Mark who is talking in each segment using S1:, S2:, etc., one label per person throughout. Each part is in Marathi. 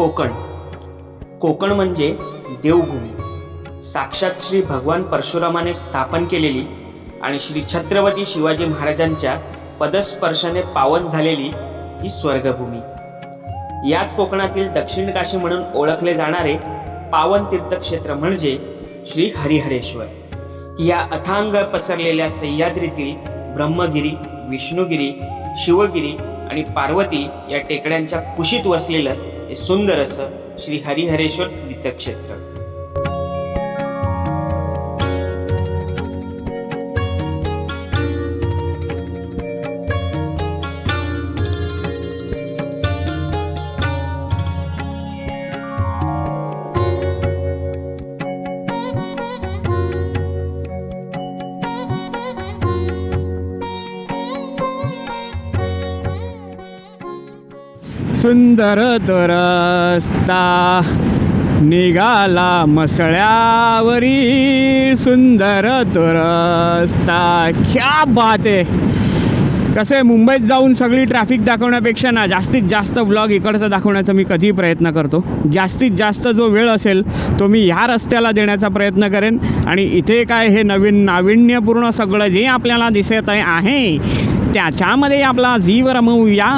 S1: कोकण. कोकण म्हणजे देवभूमी. साक्षात श्री भगवान परशुरामाने स्थापन केलेली आणि श्री छत्रपती शिवाजी महाराजांच्या पदस्पर्शाने पावन झालेली ही स्वर्गभूमी. याच कोकणातील दक्षिण काशी म्हणून ओळखले जाणारे पावन तीर्थक्षेत्र म्हणजे श्री हरिहरेश्वर. या अथांग पसरलेल्या सह्याद्रीतील ब्रह्मगिरी विष्णुगिरी शिवगिरी आणि पार्वती या टेकड्यांच्या कुशीत वसलेलं हे सुंदर असं श्री हरिहरेश्वर तीर्थक्षेत्र.
S2: सुंदर तो रस्ता निघाला मसळ्यावरी. सुंदर तो रस्ता क्या बात आहे. कसं आहे मुंबईत जाऊन सगळी ट्रॅफिक दाखवण्यापेक्षा ना जास्तीत जास्त ब्लॉग इकडचा दाखवण्याचा मी कधी प्रयत्न करतो. जास्तीत जास्त जो वेळ असेल तो मी ह्या रस्त्याला देण्याचा प्रयत्न करेन. आणि इथे काय हे नवीन नाविन्यपूर्ण सगळं जे आपल्याला दिसत आहे आहे. त्याच्यामध्ये आपला जीव रमवूया.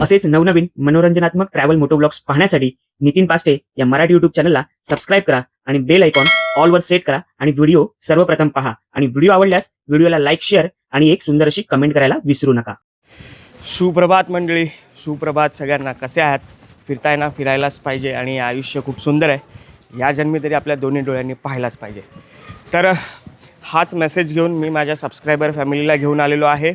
S1: असेच नवनवीन मनोरंजनात्मक ट्रॅव्हल मोटो ब्लॉग्स पाहण्यासाठी नितीन पास्टे या मराठी युट्यूब चॅनलला सबस्क्राईब करा आणि बेल आयकॉन ऑलवर सेट करा आणि व्हिडिओ सर्वप्रथम पहा. आणि व्हिडिओ आवडल्यास व्हिडिओला लाईक शेअर आणि एक सुंदर अशी कमेंट करायला विसरू नका.
S2: सुप्रभात मंडळी. सुप्रभात सगळ्यांना. कसे आहात? फिरताय ना? फिरायलाच पाहिजे आणि आयुष्य खूप सुंदर आहे. या जन्मी तरी आपल्या दोन्ही डोळ्यांनी पाहायलाच पाहिजे. तर हाच मेसेज घेऊन मी माझ्या सबस्क्रायबर फॅमिलीला घेऊन आलेलो आहे.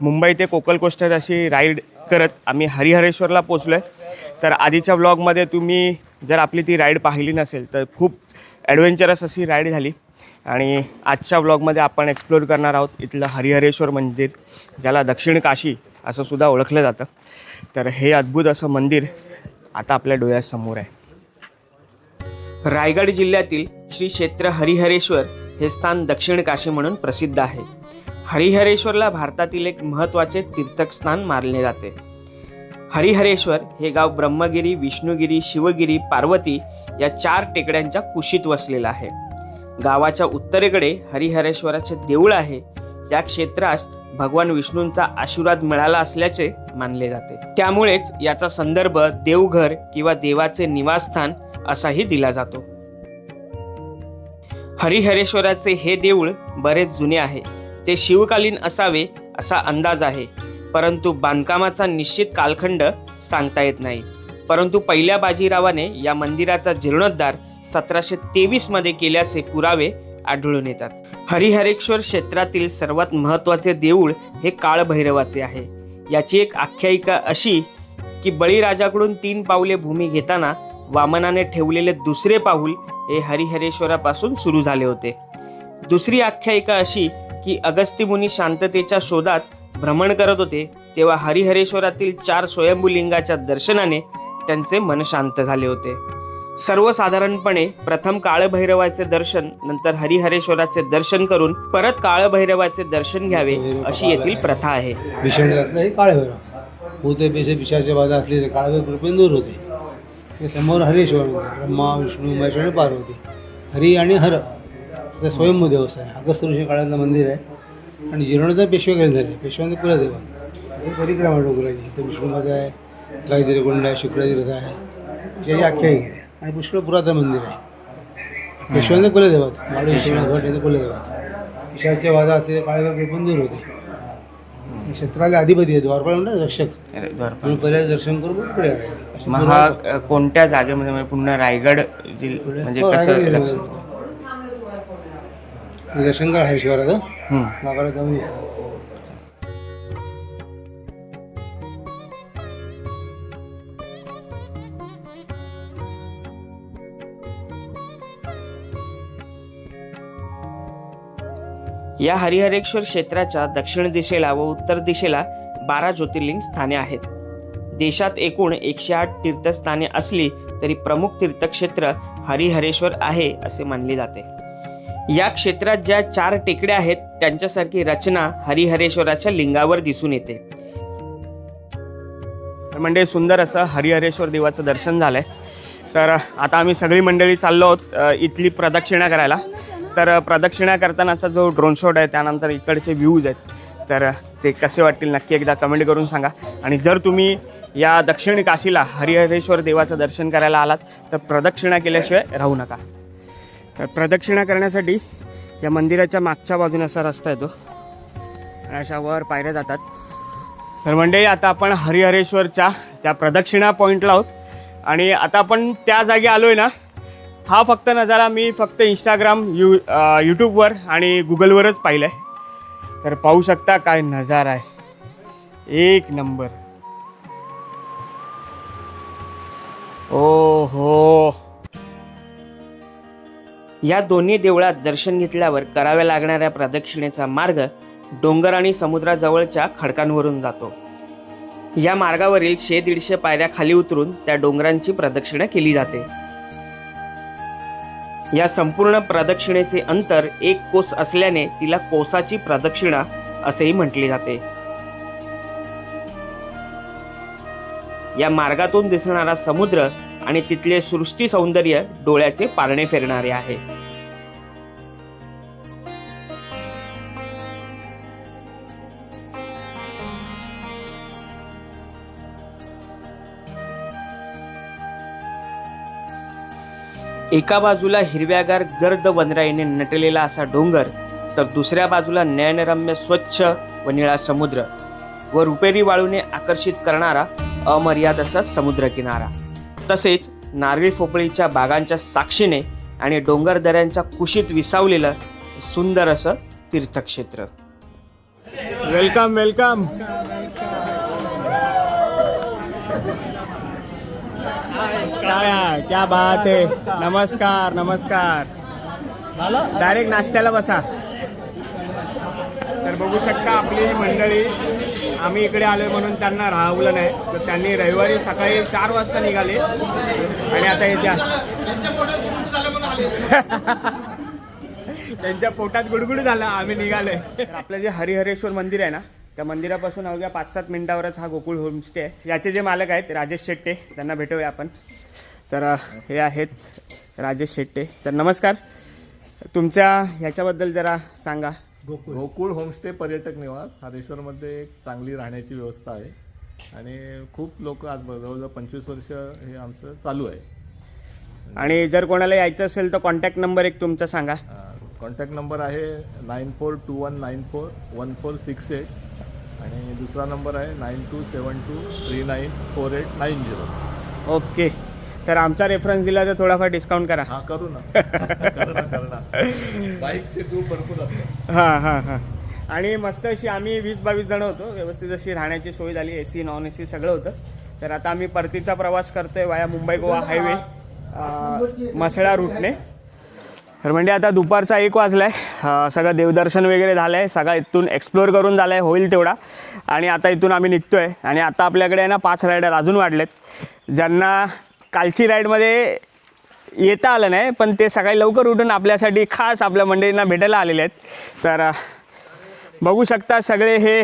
S2: मुंबई ते कोकल कोस्टर अशी राईड करत आम्ही हरिहरेश्वरला पोचलो आहे तर आधीच्या व्लॉगमध्ये तुम्ही जर आपली ती राईड पाहिली नसेल तर खूप ॲडव्हेंचरस अशी राईड झाली. आणि आजच्या व्लॉगमध्ये आपण एक्सप्लोर करणार आहोत इथलं हरिहरेश्वर मंदिर ज्याला दक्षिण काशी असं सुद्धा ओळखलं जातं. तर हे अद्भुत असं मंदिर आता आपल्या डोळ्यासमोर आहे.
S1: रायगड जिल्ह्यातील श्री क्षेत्र हरिहरेश्वर हे स्थान दक्षिण काशी म्हणून प्रसिद्ध आहे. हरिहरेश्वरला भारतातील एक महत्त्वाचे तीर्थस्थान मानले जाते. हरिहरेश्वर हे गाव ब्रह्मगिरी विष्णुगिरी शिवगिरी पार्वती या चार टेकड्यांच्या कुशीत वसलेलं आहे. गावाच्या उत्तरेकडे हरिहरेश्वराचे देऊळ आहे. या क्षेत्रास भगवान विष्णूंचा आशीर्वाद मिळाला असल्याचे मानले जाते. त्यामुळेच याचा संदर्भ देवघर किंवा देवाचे निवासस्थान असाही दिला जातो. हरिहरेश्वराचे हे देऊळ बरेच जुने आहे. ते शिवकालीन असावे असा अंदाज आहे. परंतु बांधकामाचा निश्चित कालखंड सांगता येत नाही. परंतु पहिल्या बाजीरावाने या मंदिराचा जीर्णोद्धार सतराशे तेवीसमध्ये केल्याचे पुरावे आढळून येतात. हरिहरेश्वर क्षेत्रातील सर्वात महत्त्वाचे देऊळ हे काळभैरवाचे आहे. याची एक आख्यायिका अशी की बळीराजाकडून तीन पावले भूमी घेताना वामनाने ठेवलेले दुसरे पाऊल हे हरिहरेश्वरापासून सुरू झाले होते. दुसरी आख्यायिका अशी की अगस्ती मुनी शांततेच्या शोधात भ्रमण करत होते तेव्हा हरिहरेश्वरातील चार स्वयंभूलिंगाच्या दर्शनाने त्यांचे मन शांत झाले होते. सर्वसाधारणपणे प्रथम काळभैरवाचे दर्शन नंतर हरिहरेश्वराचे दर्शन करून परत काळभैरवाचे दर्शन घ्यावे अशी येथील प्रथा आहे.
S3: हे भूते पेशे पिशाचे बाधा असलेले काळे कृपेन दूर होते. ते समोर हरेश्वर ब्रह्मा विष्णू महेश आणि पार्वती. हरी आणि हर असं स्वयंभू देवस्थान आहे. अगस्त ऋषी काळातलं मंदिर आहे. आणि जीर्णोद्धार पेशवेकडे झाले पेशव्यांनी म्हणजे कुलदेवात. परिक्रमा डोंगराची इथं विष्णूमध्ये आहे गायत्री कुंड आहे शुक्रतीर्थ आहे. त्याची आख्यायिका आहे. आणि पुष्कळ पुरातन मंदिर आहे. पेशव्यांचे म्हणजे कुलदेवात. माडू विष्णू भट याचे म्हणजे कुलदेवात. पिशाच्या वादा असलेले काळे हे पण दूर होते. क्षेत्राला अधिपती आहे द्वारपाल म्हणतात रक्षक. म्हणून पहिले दर्शन करून मग पुढे. अशी
S2: मग हा अ, कोणत्या जागेमध्ये? म्हणजे पूर्ण रायगड जिल्हा म्हणजे
S3: हो,
S2: कसं
S3: रायगड
S2: लक्ष
S3: दर्शन
S2: हम्म.
S3: मागाला जाऊन या.
S1: हरिहरेश्वर क्षेत्राच्या दक्षिण दिशेला व उत्तर दिशेला बारा ज्योतिर्लिंग स्थाने आहेत. देशात एकूण एकशे आठ तीर्थस्थाने असली तरी प्रमुख तीर्थक्षेत्र हरिहरेश्वर आहे असे मानले जाते. या क्षेत्रात ज्या चार टेकड्या आहेत त्यांच्यासारखी रचना हरिहरेश्वराच्या लिंगावर दिसून येते.
S4: तर म्हणजे सुंदर असं हरिहरेश्वर देवाचं दर्शन झालं आहे तर आता आम्ही सगळी मंडळी चाललो आहोत इथली प्रदक्षिणा करायला. तर प्रदक्षिणा करतानाचा जो ड्रोन शॉट आहे त्यानंतर इकडचे व्ह्यूज आहेत. तर ते कसे वाटतील नक्की एकदा कमेंट करून सांगा. आणि जर तुम्ही या दक्षिण काशीला हरिहरेश्वर देवाचं दर्शन करायला आलात तर प्रदक्षिणा केल्याशिवाय राहू नका. तर प्रदक्षिणा करण्यासाठी या मंदिराच्या मागच्या बाजूने असा रस्ता येतो. आणि अशा वर पायऱ्या जातात. तर म्हणजे आता आपण हरिहरेश्वरच्या त्या प्रदक्षिणा पॉईंटला आहोत. आणि आता आपण त्या जागी आलो आहे ना हा फक्त नजारा मी फक्त इंस्टाग्राम यू यूट्यूबवर आणि गुगलवरच पाहिलं आहे तर पाहू शकता काय नजारा आहे. एक नंबर. ओ हो
S1: या दोन्ही देवळात दर्शन घेतल्यावर कराव्या लागणाऱ्या प्रदक्षिणेचा मार्ग डोंगर आणि समुद्राजवळच्या खडकांवरून जातो. या मार्गावरील शे दीडशे पायऱ्या खाली उतरून त्या डोंगरांची प्रदक्षिणा केली जाते. या संपूर्ण प्रदक्षिणेचे अंतर एक कोस असल्याने तिला कोसाची प्रदक्षिणा असेही म्हटले जाते. या मार्गातून दिसणारा समुद्र आणि तिथले सृष्टी सौंदर्य डोळ्याचे पारणे फिरणारे आहे. एका बाजूला हिरव्यागार गर्द वनराईने नटलेला असा डोंगर तर दुसऱ्या बाजूला नयनरम्य स्वच्छ व निळा समुद्र व रुपेरी वाळूने आकर्षित करणारा अमर्याद असा समुद्र किनारा तसेच नारळी फोपळीच्या बागांच्या साक्षीने आणि डोंगर दऱ्यांच्या कुशीत विसावलेलं सुंदर असं तीर्थक्षेत्र.
S4: Welcome welcome. काय आहे? क्या बात आहे नमस्कार नमस्कार. डायरेक्ट नाश्त्याला बसा. तर बघू शकता आपली ही मंडळी आम्ही इकडे आलोय म्हणून त्यांना राहवलं नाही. तर त्यांनी रविवारी सकाळी चार वाजता निघाले. आणि आता येत्या त्यांच्या पोटात गुडगुड झाला आम्ही निघालोय. तर आपलं जे हरिहरेश्वर मंदिर आहे ना त्या मंदिरापासून अवघ्या पाच सात मिनिटावरच हा गोकुळ होमस्टे आहे. याचे जे मालक आहेत राजेश शेट्टे त्यांना भेटूया आपण. तर हे आहेत राजेश शेट्टे. तर नमस्कार. तुमच्या ह्याच्याबद्दल जरा सांगा.
S5: गोकुळ. होमस्टे पर्यटक निवास हरेश्वरमध्ये एक चांगली राहण्याची व्यवस्था आहे. आणि खूप लोक आज जवळजवळ पंचवीस वर्ष हे आमचं चालू आहे.
S4: आणि जर कोणाला यायचं असेल तर कॉन्टॅक्ट नंबर एक तुमचा सांगा.
S5: कॉन्टॅक्ट नंबर आहे nine four two one nine four one four six eight. आणि दुसरा नंबर आहे nine two seven two three nine four eight nine zero.
S4: Okay. तर आमचा रेफरन्स दिला तर थोडाफार डिस्काउंट करा.
S5: हा करू ना. करू ना करू ना. बाईकचे ग्रुप भरपूर असतात.
S4: हां हां हां. आणि मस्त अशी आम्ही वीस बावीस जण होतो. व्यवस्थित अशी राहण्याची सोय झाली A C non A C सगळं होतं. तर आता आम्ही परतीचा प्रवास करतोय वाया मुंबई गोवा हायवे मसळा रूटने तर म्हणजे आता दुपारचा एक वाजला आहे सगळं देवदर्शन वगैरे झालं आहे सगळं इथून एक्सप्लोअर करून झालं आहे होईल तेवढा. आणि आता इथून आम्ही निघतो आहे आणि आता आपल्याकडे आहे ना पाच रायडर अजून वाढलेत. ज्यांना कालची राईडमध्ये येता आलं नाही पण ते सकाळी लवकर उठून आपल्यासाठी खास आपल्या मंडळींना भेटायला आलेले आहेत. तर बघू शकता सगळे हे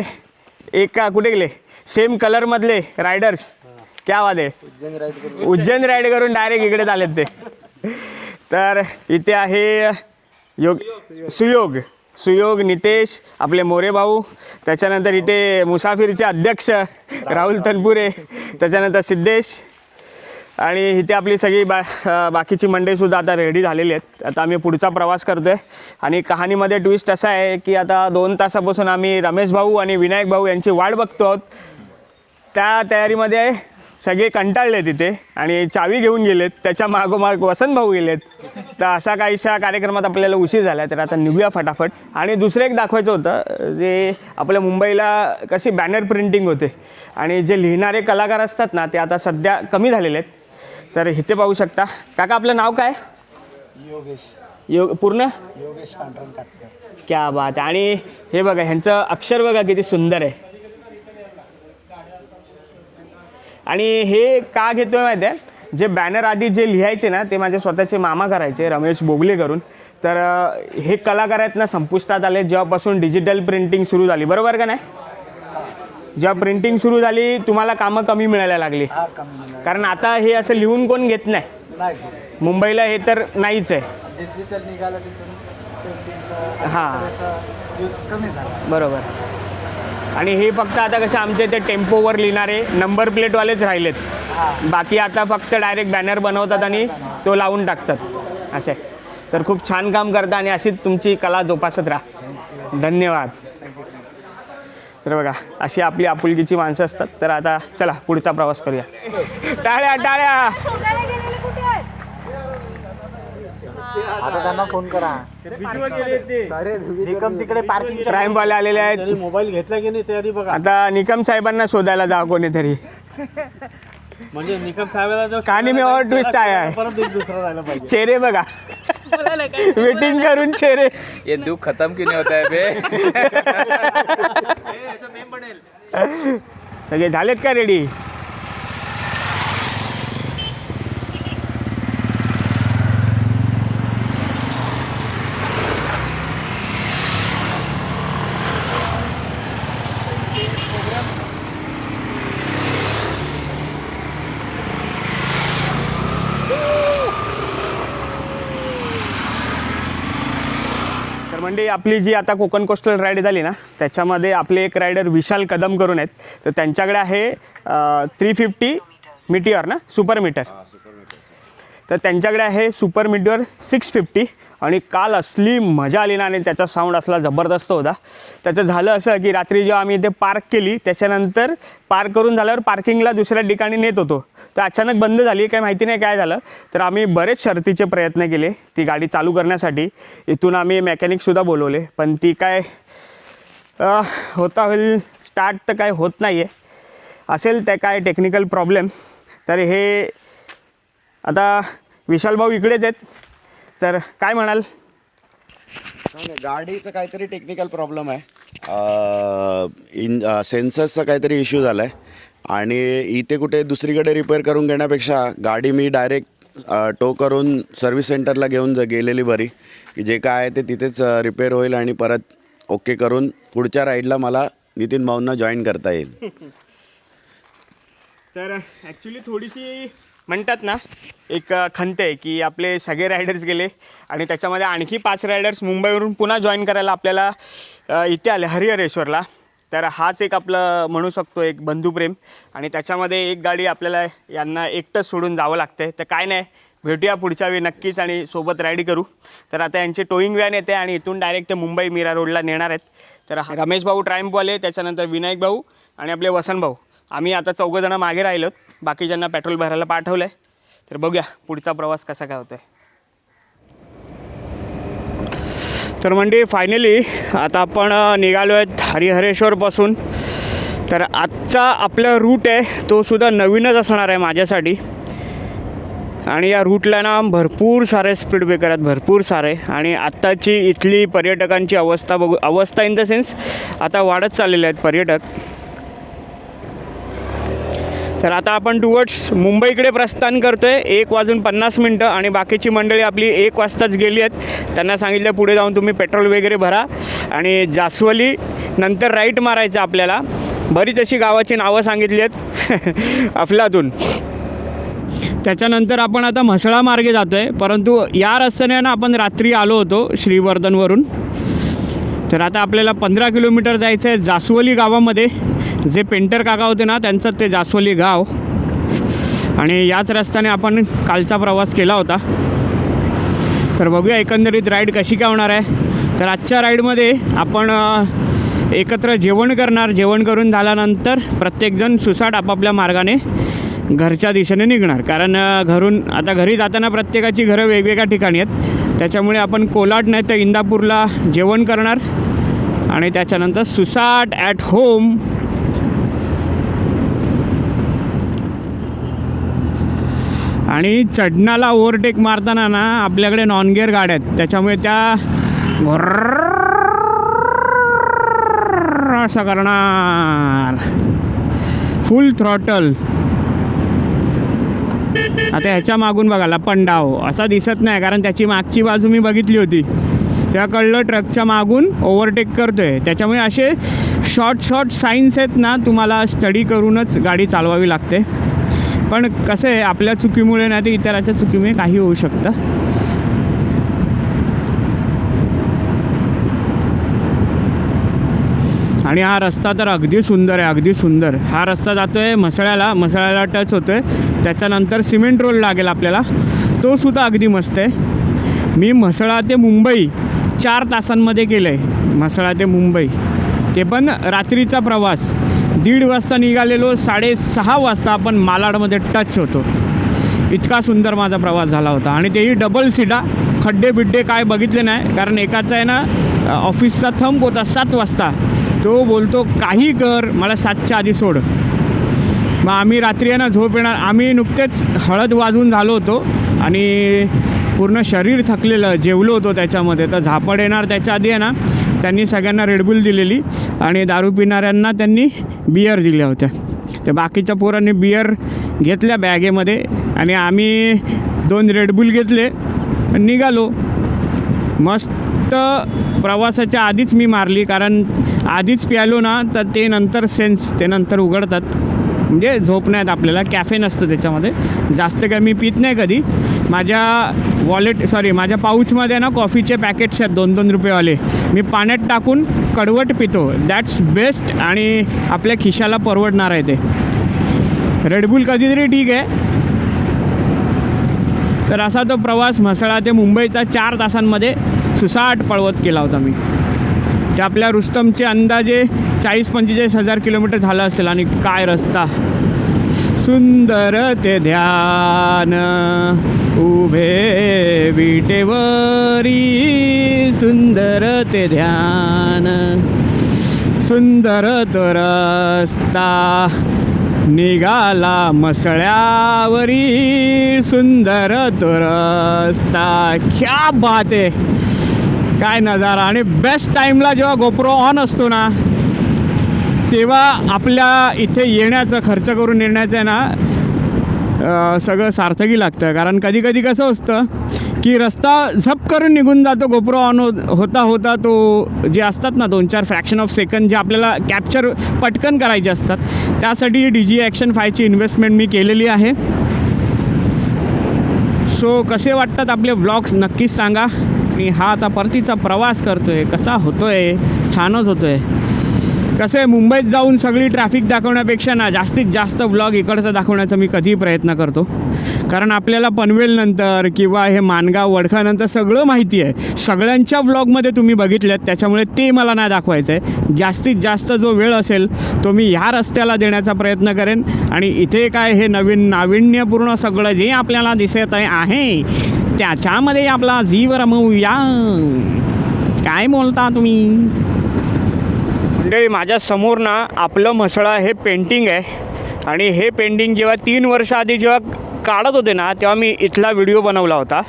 S4: एका कुठे गेले? सेम कलरमधले रायडर्स. क्या वाद आहे. उज्जैन राईड करून डायरेक्ट इकडेच आलेत ते. तर इथे आहे योग सुयोग. सुयोग नितेश आपले मोरे भाऊ. त्याच्यानंतर इथे मुसाफिरचे अध्यक्ष राहुल तनपुरे. त्याच्यानंतर सिद्धेश. आणि इथे आपली सगळी बा बाकीची मंडईसुद्धा आता रेडी झालेली आहेत. आता आम्ही पुढचा प्रवास करतो आहे आणि कहाणीमध्ये ट्विस्ट असा आहे की आता दोन तासापासून आम्ही रमेश भाऊ आणि विनायक भाऊ यांची वाट बघतो आहोत. त्या तयारीमध्ये सगळे कंटाळले तिथे आणि चावी घेऊन गेलेत. त्याच्या मागोमाग वसंत भाऊ गेलेत. तर असा काहीशा कार्यक्रमात आपल्याला उशीर झाला तर आता निघूया फटाफट. आणि दुसरं एक दाखवायचं होतं जे आपल्या मुंबईला कशी बॅनर प्रिंटिंग होते. आणि जे लिहिणारे कलाकार असतात ना ते आता सध्या कमी झालेले आहेत. तर इथे पाहू शकता. काका आपलं नाव काय?
S6: योगेश.
S4: योग पूर्ण?
S6: योगेश पांढरंग
S4: क्या बात आहे. आणि हे बघा ह्यांचं अक्षर बघा किती सुंदर आहे. आणि हे का घेतोय माहिती आहे? जे बॅनर आधी जे लिहायचे ना ते माझे स्वतःचे मामा करायचे रमेश बोगले करून. तर हे कलाकार आहेत ना संपुष्टात आले. जेव्हापासून डिजिटल प्रिंटिंग सुरू झाली. बरोबर का नाही? जेव्हा प्रिंटिंग सुरू झाली तुम्हाला कामं कमी मिळायला लागली.
S6: हा कमी मिळाला
S4: कारण आता हे असं लिहून कोण घेत नाही.
S6: नाही
S4: मुंबईला हे तर नाहीच आहे.
S6: डिजिटल निघालं तिथून पेंटिंगचा
S4: हा.
S6: त्याचा यूज कमी झाला.
S4: बरोबर. आणि हे फक्त आता कसं आमच्या इथे टेम्पोवर लिहिणारे नंबर प्लेटवालेच राहिलेत.
S6: हा.
S4: बाकी आता फक्त डायरेक्ट बॅनर बनवतात आणि तो लावून टाकतात. असे. तर खूप छान काम करता आणि अशीच तुमची कला जोपासत राहा. धन्यवाद. तर बघा अशी आपली आपुलकीची माणसं असतात. तर आता चला पुढचा प्रवास करूया. टाळ्या टाळ्या!
S6: आता त्यांना फोन करा. निकम तिकडे पार्किंग
S4: ट्राईमवाले आलेले आहेत.
S2: मोबाईल घेतला की नाही ते आधी बघा.
S4: आता निकम साहेबांना शोधायला जा कोणीतरी.
S2: म्हणजे निकम साहेबाला जो
S4: कहाणी में और ट्विस्ट आया है
S2: परत एक दुसरा जायला पाहिजे.
S4: चेहरे बघा. वेटिंग करून चेहरे.
S7: ये दुख खत्म क्यों नहीं होता है बे?
S4: सगळे झालेत का रेडी आपली जी आता कोकण कोस्टल राईड झाली ना त्याच्यामध्ये आपले एक रायडर विशाल कदम करून आहेत. तर त्यांच्याकडे आहे थ्री फिफ्टी मिटियर ना? सुपर मीटर तर त्यांच्याकडे आहे सुपर मिटियर सिक्स फिफ्टी आणि काल असली मजा आली ना आणि त्याचा साऊंड असला जबरदस्त होता. त्याचं झालं असं की रात्री जेव्हा आम्ही इथे पार्क केली त्याच्यानंतर पार्क करून झाल्यावर पार्किंगला दुसऱ्या ठिकाणी नेत होतो. तर अचानक बंद झाली काय माहिती नाही काय झालं. तर आम्ही बरेच शर्तीचे प्रयत्न केले ती गाडी चालू करण्यासाठी. इथून आम्ही मेकॅनिकसुद्धा बोलवले पण ती काय होता होईल स्टार्ट तर काय होत नाही आहे असेल त्या काय टेक्निकल प्रॉब्लेम तर हे आता विशाल भाऊ इकडेच आहेत. तर काय म्हणाल?
S8: गाडीचं काहीतरी टेक्निकल प्रॉब्लेम आहे. इन सेन्सर्सचा काहीतरी इश्यू झाला आहे आणि इथे कुठे दुसरीकडे रिपेअर करून घेण्यापेक्षा गाडी मी डायरेक्ट टो करून सर्व्हिस सेंटरला घेऊन जा गेलेली बरी. की जे काय आहे ते तिथेच रिपेअर होईल आणि परत ओके करून पुढच्या राईडला मला नितीन भाऊंना जॉईन करता येईल.
S4: तर ॲक्च्युली थोडीशी म्हणतात ना एक खंत आहे की आपले सगळे रायडर्स गेले आणि त्याच्यामध्ये आणखी पाच रायडर्स मुंबईवरून पुन्हा जॉईन करायला आपल्याला इथे आले हरिहरेश्वरला. तर हाच एक आपलं म्हणू शकतो एक बंधुप्रेम आणि त्याच्यामध्ये एक गाडी आपल्याला यांना एकटंच सोडून जावं लागतं तर काय नाही भेटूया पुढच्या वेळी नक्कीच आणि सोबत राईड करू. तर आता यांची टोईंग व्हॅन येते आणि इथून डायरेक्ट ते मुंबई मीरा रोडला नेणार आहेत. तर रमेश भाऊ ट्रायम्पवाले त्याच्यानंतर विनायक भाऊ आणि आपले वसन भाऊ. आम्ही आता चौघंजणं मागे राहिलोत बाकीच्यांना पेट्रोल भरायला पाठवलं आहे तर बघूया पुढचा प्रवास कसा काय होतो आहे तर म्हणजे फायनली आता आपण निघालो आहेत हरिहरेश्वरपासून तर आजचा आपला रूट आहे तो सुद्धा नवीनच असणार आहे माझ्यासाठी. आणि या रूटला ना भरपूर सारे स्पीड ब्रेकर आहेत भरपूर सारे. आणि आत्ताची इथली पर्यटकांची अवस्था बघू अवस्था इन द सेन्स आता वाढत चाललेले आहेत पर्यटक. तर आता आपण टुवर्ड्स मुंबईकडे प्रस्थान करतो आहे एक वाजून पन्नास मिनटं आणि बाकीची मंडळी आपली एक वाजताच गेली आहेत. त्यांना सांगितलं पुढे जाऊन तुम्ही पेट्रोल वगैरे भरा. आणि जास्वली नंतर राईट मारायचं आपल्याला. बरीच अशी गावाची नावं सांगितली आहेत. अफलातून. त्याच्यानंतर आपण आता म्हसळा मार्गे जातो आहे परंतु या रस्त्याने ना आपण रात्री आलो होतो श्रीवर्धनवरून. तर आता आपल्याला पंधरा किलोमीटर जायचं आहे जास्वली गावामध्ये. जे पेंटर काका होते ना त्यांचं ते जास्वली गाव. आणि याच रस्त्याने आपण कालचा प्रवास केला होता. तर बघूया एकंदरीत राईड कशी काय होणार आहे. तर आजच्या राईडमध्ये आपण एकत्र जेवण करणार. जेवण करून झाल्यानंतर प्रत्येकजण सुसाट आपापल्या मार्गाने घरच्या दिशेने निघणार. कारण घरून आता घरी जाताना प्रत्येकाची घरं वेगवेगळ्या ठिकाणी आहेत. त्याच्यामुळे आपण कोलाट नाही तर इंदापूरला जेवण करणार. आणि त्याच्यानंतर सुसाट ॲट होम आणि चढणाला ओव्हरटेक मारताना ना आपल्याकडे नॉन गिअर गाड्या आहेत. त्याच्यामुळे त्या असं करणार फुल थ्रॉटल आता ह्याच्या मागून बघाला पंडाव असा दिसत नाही कारण त्याची मागची बाजू मी बघितली होती तेव्हा कळलं ट्रकच्या मागून ओव्हरटेक करतो आहे त्याच्यामुळे असे शॉर्ट शॉर्ट साइन्स आहेत ना तुम्हाला स्टडी करूनच गाडी चालवावी लागते पण कसं आहे आपल्या चुकीमुळे नाही तर इतराच्या चुकीमुळे काही होऊ शकतं. आणि हा रस्ता तर अगदी सुंदर आहे अगदी सुंदर. हा रस्ता जातो आहे मसळ्याला मसळ्याला टच होतो आहे त्याच्यानंतर सिमेंट रोड लागेल आपल्याला. तो सुद्धा अगदी मस्त आहे. मी म्हसळा ते मुंबई चार तासांमध्ये केलं आहे म्हसळा ते मुंबई. ते पण रात्रीचा प्रवास. दीड वाजता निघालेलो साडेसहा वाजता आपण मालाडमध्ये टच होतो. इतका सुंदर माझा प्रवास झाला होता. आणि तेही डबल सीटा. खड्डे बिड्डे काय बघितले नाही कारण एकाचा आहे ना ऑफिसचा थंब होता सात वाजता. तो बोलतो काही कर मला सातच्या आधी सोड. मग आम्ही रात्री आहे ना झोप येणार. आम्ही नुकतेच हळद वाजून झालो होतो. आणि पूर्ण शरीर थकलेलं जेवलो होतो त्याच्यामध्ये. तर झापड येणार त्याच्या आधी आहे ना त्यांनी सगळ्यांना रेडबुल दिलेली आणि दारू पिणाऱ्यांना त्यांनी बियर दिल्या होत्या. त्या बाकीच्या पोरांनी बियर घेतल्या बॅगेमध्ये आणि आम्ही दोन रेडबुल घेतले निघालो. मस्त प्रवासाच्या आधीच मी मारली कारण आधीच प्यालो ना तर ते नंतर सेन्स ते नंतर उघडतात. म्हणजे झोप नाहीत आपल्याला कॅफे नसतं त्याच्यामध्ये. जास्त काय मी पित नाही कधी. माझ्या वॉलेट सॉरी माझ्या पाऊचमध्ये ना कॉफीचे पॅकेट्स आहेत दोन दोन रुपयेवाले. मी पाण्यात टाकून कडवट पितो. दॅट्स बेस्ट आणि आपल्या खिशाला परवडणार आहे ते. रेडबुल कधीतरी ठीक आहे. तर असा तो प्रवास म्हसळा ते मुंबईचा चार तासांमध्ये सुसाट पळवत केला होता मी. ते आपल्या रुस्तमचे अंदाजे चाळीस पंचेचाळीस हजार किलोमीटर झालं असेल आणि काय रस्ता? सुंदर ते ध्यान उभे विटेवरी सुंदर ते ध्यान सुंदर तो रस्ता निघाला मसळ्यावरी सुंदर तो रस्ता. क्या बात आहे. काय नजारा. आणि बेस्ट टाईमला जेव्हा गोप्रो ऑन असतो ना तेव्हा आपल्या इथे येण्याचं खर्च करून येण्याचं आहे ना सगळं सार्थकी लागतं. कारण कधी कधी कसं असतं की रस्ता झप करून निघून जातो गोप्रो ऑन हो होता होता तो जे असतात ना दोन चार फ्रॅक्शन ऑफ सेकंड जे आपल्याला कॅप्चर पटकन करायचे असतात. त्यासाठी डी जी ॲक्शन फायची इन्व्हेस्टमेंट मी केलेली आहे. सो कसे वाटतात आपले ब्लॉग्स नक्कीच सांगा. आणि हा आता परतीचा प्रवास करतो आहे कसा होतो आहे छानच होतो आहे कसं आहे? मुंबईत जाऊन सगळी ट्रॅफिक दाखवण्यापेक्षा ना जास्तीत जास्त ब्लॉग इकडचा दाखवण्याचा मी कधीही प्रयत्न करतो. कारण आपल्याला पनवेलनंतर किंवा हे मानगाव वडखानंतर सगळं माहिती आहे. सगळ्यांच्या ब्लॉगमध्ये तुम्ही बघितलेत त्याच्यामुळे ते मला नाही दाखवायचं आहे जास्तीत जास्त जो वेळ असेल तो मी ह्या रस्त्याला देण्याचा प्रयत्न करेन. आणि इथे काय हे नवीन नाविन्यपूर्ण सगळं जे आपल्याला दिसत आहे आहे. त्याच्यामध्ये आपला जीव रमवूया काय बोलता तुम्ही? मंडळी माझ्यासमोर ना आपलं म्हसळा हे पेंटिंग आहे. आणि हे पेंटिंग जेव्हा तीन वर्ष आधी जेव्हा काढत होते ना तेव्हा मी इथला व्हिडिओ बनवला होता.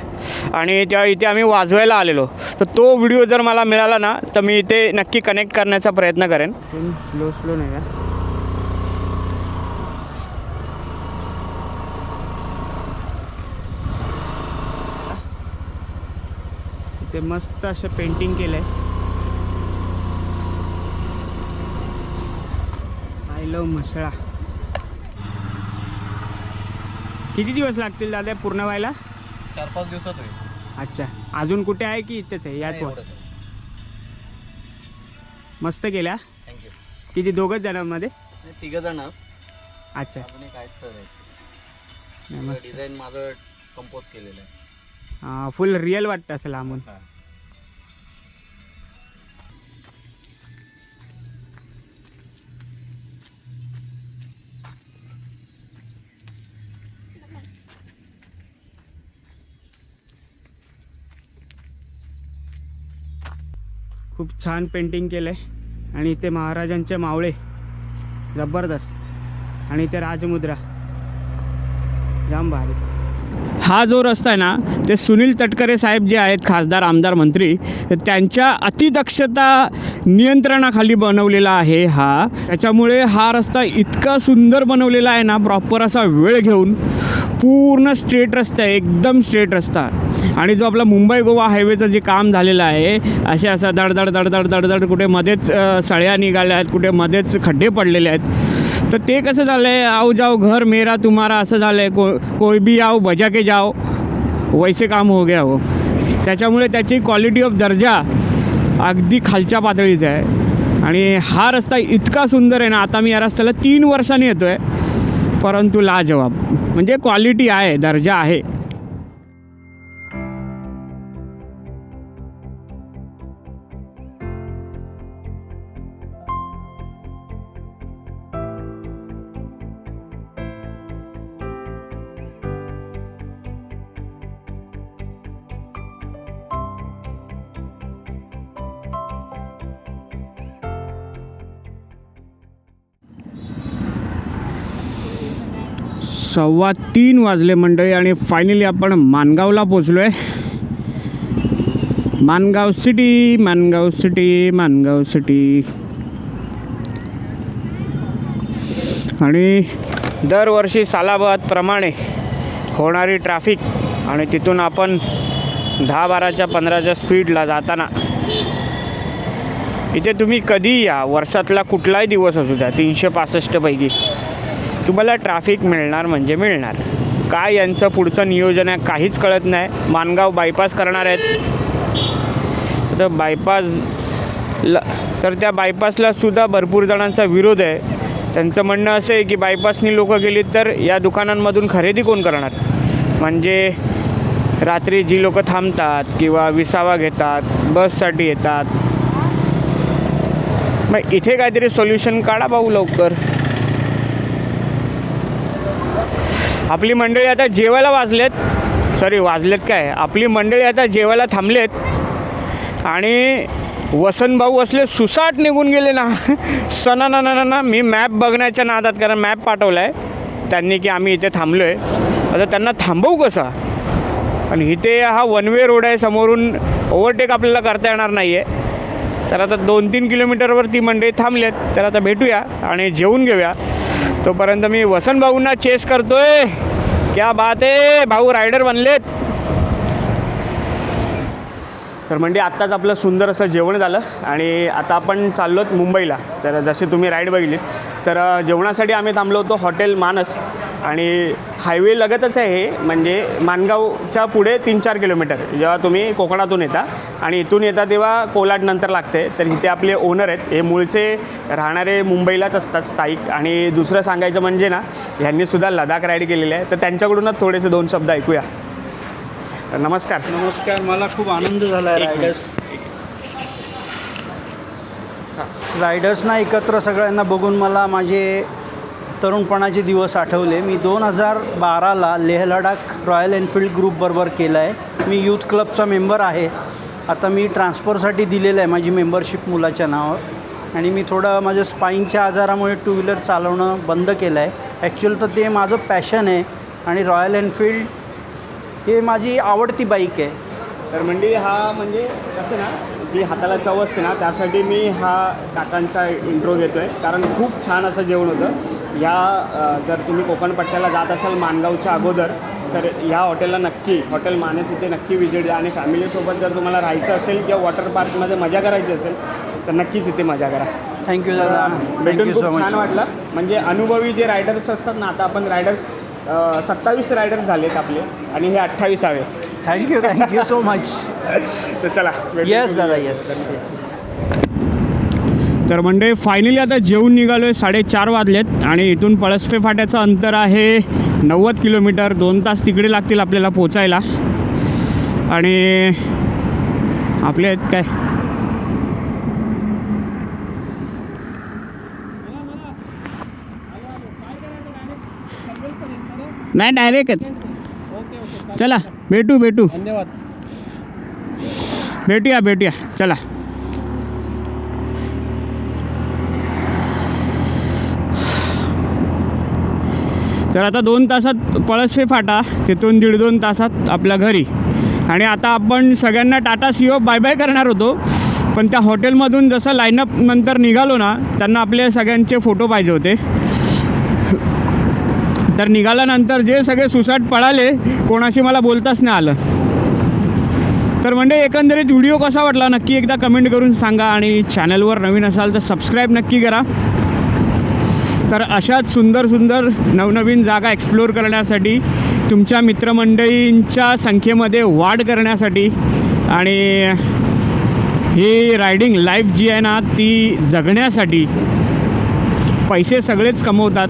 S4: आणि तेव्हा इथे आम्ही वाजवायला आलेलो. तर तो व्हिडिओ जर मला मिळाला ना तर मी इथे नक्की कनेक्ट करण्याचा प्रयत्न करेन. स्लो स्लो नाही ते मस्त असं पेंटिंग केलं आहे आय लव म्हसळा किती दिवस लागतील दादा पूर्ण व्हायला?
S7: चार पाच दिवसात होईल.
S4: अच्छा. अजून कुठे आहे की इथेच आहे? याच वर. मस्त केल्या?
S7: थँक्यू
S4: किती दोघंच जणांमध्ये?
S7: तिघ जण
S4: अच्छा.
S7: डिझाईन माझं कंपोज केलेलं आहे.
S4: फुल रिअल वाटतं असं लांबून. खूप छान पेंटिंग केलं आहे आणि इथे महाराजांचे मावळे. जबरदस्त. आणि इथे राजमुद्रा. जाम भारी. हा जो रस्ता आहे ना ते सुनील तटकरे साहेब जे आहेत खासदार आमदार मंत्री तर त्यांच्या अतिदक्षता नियंत्रणाखाली बनवलेला आहे हा. त्याच्यामुळे हा रस्ता इतका सुंदर बनवलेला आहे ना प्रॉपर असा वेळ घेऊन पूर्ण स्ट्रेट रस्ता आहे एकदम स्ट्रेट रस्ता. आणि जो आपला मुंबई गोवा हायवेचं जे काम झालेलं आहे असे असं धडधड धडधड धडधड कुठे मध्येच सळ्या निघाल्या आहेत कुठे मध्येच खड्डे पडलेले आहेत. तर ते कसं झालं आहे आओ जाओ घर मेरा तुम्हारा असं झालं आहे को कोई भी आओ बजा के जाओ. वैसे काम हो गया हो त्याच्यामुळे त्याची क्वालिटी ऑफ दर्जा अगदी खालच्या पातळीचा आहे. आणि हा रस्ता इतका सुंदर आहे ना आता मी या रस्त्याला तीन वर्षांनी येतो आहे परंतु लाजवाब. म्हणजे क्वालिटी आहे दर्जा आहे. सव्वा तीन वाजले मंडळी आणि फायनली आपण मानगावला पोचलो आहे Mangaon city Mangaon city Mangaon city आणि दरवर्षी सालाबादप्रमाणे होणारी ट्रॅफिक आणि तिथून आपण दहा बाराच्या पंधराच्या स्पीडला जाताना. इथे तुम्ही कधीही या. वर्षातला कुठलाही दिवस असू द्या. तीनशे पासष्टपैकी तुम्हाला ट्रॅफिक मिळणार म्हणजे मिळणार. काय यांचं पुढचं नियोजन आहे काहीच कळत नाही. मानगाव बायपास करणार आहेत. तर बायपास ल तर त्या बायपासलासुद्धा भरपूर जणांचा विरोध आहे. त्यांचं म्हणणं असं आहे की बायपासनी लोकं गेली तर या दुकानांमधून खरेदी कोण करणार? म्हणजे रात्री जी लोकं थांबतात किंवा विसावा घेतात बससाठी येतात. मग इथे काहीतरी सोल्युशन काढा भाऊ लवकर. आपली मंडळी आता जेवायला वाजलेत. सॉरी वाजलेत काय? आपली मंडळी आता जेवायला थांबलेत. आणि वसंतभाऊ असले सुसाट निघून गेले ना. सना ना ना ना मी मॅप बघण्याच्या नादात कारण मॅप पाठवला आहे त्यांनी की आम्ही इथे थांबलो आहे आता त्यांना थांबवू कसा? पण इथे हा वन वे रोड आहे समोरून ओव्हरटेक आपल्याला करता येणार नाही आहे तर आता दोन तीन किलोमीटरवर ती मंडळी थांबलेत. तर आता भेटूया आणि जेवून घेऊया. तोपर्यंत मी वसंत भाऊंना चेस करतोय. क्या बात आहे भाऊ रायडर बनलेत. तर म्हणजे आत्ताच आपलं सुंदर असं जेवण झालं आणि आता आपण चाललोत मुंबईला. तर जसे तुम्ही राईड बघितलीत तर जेवणासाठी आम्ही थांबलो होतो हॉटेल मानस आणि हायवे लगतच आहे हे. म्हणजे मानगावच्या पुढे तीन चार किलोमीटर जेव्हा तुम्ही कोकणातून येता आणि इथून येता तेव्हा कोलाडनंतर लागते. तर इथे आपले ओनर आहेत. हे मूळचे राहणारे मुंबईलाच असतात स्थायिक. आणि दुसरं सांगायचं म्हणजे ना ह्यांनीसुद्धा लडाख राईड केलेली आहे. तर त्यांच्याकडूनच थोडेसे दोन शब्द ऐकूया. नमस्कार.
S9: नमस्कार मला खूप आनंद झाला आहे. रायडर्स. रायडर्सना एकत्र सगळ्यांना बघून मला माझे तरुणपणाचे दिवस आठवले. मी दोन हजार बाराला लेह लडाख रॉयल एनफिल्ड ग्रुपबरोबर केलं आहे मी यूथ क्लबचा मेंबर आहे. आता मी ट्रान्सफरसाठी दिलेलं आहे माझी मेंबरशिप मुलाच्या नावावर. आणि मी थोडं माझ्या स्पाईनच्या आजारामुळे टू व्हीलर चालवणं बंद केलं आहे ॲक्च्युअल तर ते माझं पॅशन आहे. आणि रॉयल एनफिल्ड हे माझी आवडती बाईक आहे.
S4: तर म्हणजे हा म्हणजे कसं ना जी हाताला चव असते ना त्यासाठी मी हा काकांचा इंट्रो घेतो आहे कारण खूप छान असं जेवण होतं. ह्या जर तुम्ही कोकणपट्ट्याला जात असाल मानगावच्या अगोदर तर ह्या हॉटेलला नक्की हॉटेल मानस इथे नक्की विजिट द्या. आणि फॅमिलीसोबत जर तुम्हाला राहायचं असेल किंवा वॉटर पार्कमध्ये मजा करायची असेल तर नक्कीच इथे मजा करा.
S9: थँक्यू दादा.
S4: भेटून खूप छान वाटलं. म्हणजे अनुभवी जे रायडर्स असतात ना आता आपण रायडर्स सत्तावीस रायडर्स झालेत आपले आणि हे अठ्ठावीसावे.
S9: Thank you thank you so much
S4: तर चला
S9: येस. दादा येस
S4: तर म्हणजे फायनली आता जेवून निघालो आहे साडेचार वाजलेत आणि इथून पळसपे फाट्याचं अंतर आहे नव्वद किलोमीटर. दोन तास तिकडे लागतील आपल्याला पोचायला. आणि आपले आहेत काय? नाही डायरेक्ट चला भेटू भेटू. भेटूया भेटूया. चला. तर आता दोन तासात पळसफे फाटा तिथून दीड दोन तासात आपल्या घरी. आणि आता आपण सगळ्यांना टाटा सी बाय बाय करणार होतो. पण त्या हॉटेलमधून जसं लाईनअप नंतर निघालो ना त्यांना आपले सगळ्यांचे फोटो पाहिजे होते. तर निघाल्यानंतर जे सगळे सुसाट पळाले कोणाशी मला बोलताच नाही आलं. तर म्हणजे एकंदरीत व्हिडिओ कसा वाटला नक्की एकदा कमेंट करून सांगा आणि चॅनलवर नवीन असाल तर सबस्क्राईब नक्की करा. तर अशाच सुंदर सुंदर नवनवीन जागा एक्सप्लोअर करण्यासाठी तुमच्या मित्रमंडळींच्या संख्येमध्ये वाढ करण्यासाठी आणि ही रायडिंग लाईफ जी आहे ना ती जगण्यासाठी पैसे सगळेच कमवतात.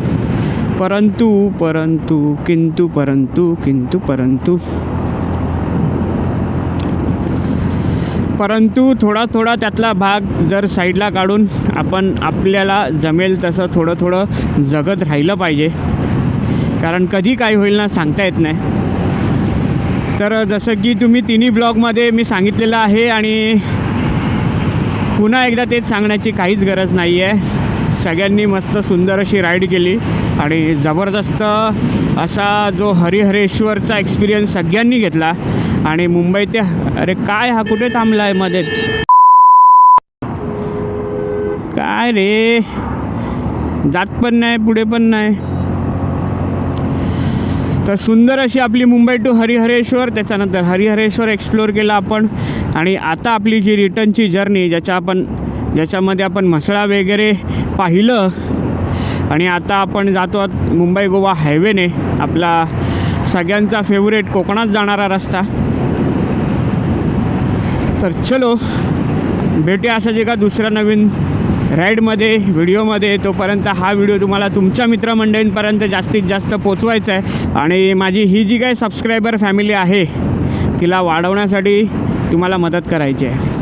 S4: परंतु परंतु किंतु परंतु किंतु परंतु. परंतु थोडा थोडा त्यातला भाग जर साईडला काढून आपण आपल्याला जमेल तसं थोडं थोडं जगत राहिलं पाहिजे. कारण कधी काय होईल ना सांगता येत नाही. तर जसं की तुम्ही तिन्ही ब्लॉगमध्ये मी सांगितलेलं आहे आणि पुन्हा एकदा तेच सांगण्याची काहीच गरज नाही आहे सगळ्यांनी मस्त सुंदर अशी राईड केली. आणि जबरदस्त असा जो हरिहरेश्वरचा एक्सपिरियन्स सगळ्यांनी घेतला. आणि मुंबई ते अरे काय हा कुठे थांबला आहे मध्ये? काय रे? जात पण नाही पुढे पण नाही. तर सुंदर अशी आपली मुंबई टू हरिहरेश्वर त्याच्यानंतर हरिहरेश्वर एक्सप्लोअर केलं आपण. आणि आता आपली जी रिटर्नची जर्नी ज्याच्या आपण ज्याच्यामध्ये आपण म्हसळा वगैरे पाहिलं. आणि आता आपण जातो आहोत मुंबई गोवा हायवेने. आपला सगळ्यांचा फेवरेट कोकणात जाणारा रस्ता. तर चलो भेटूया असायची का दुसऱ्या नवीन राईडमध्ये व्हिडिओमध्ये तोपर्यंत हा व्हिडिओ तुम्हाला तुमच्या मित्रमंडळींपर्यंत जास्तीत जास्त पोचवायचा आहे. आणि माझी ही जी काही सबस्क्रायबर फॅमिली आहे तिला वाढवण्यासाठी तुम्हाला मदत करायची आहे.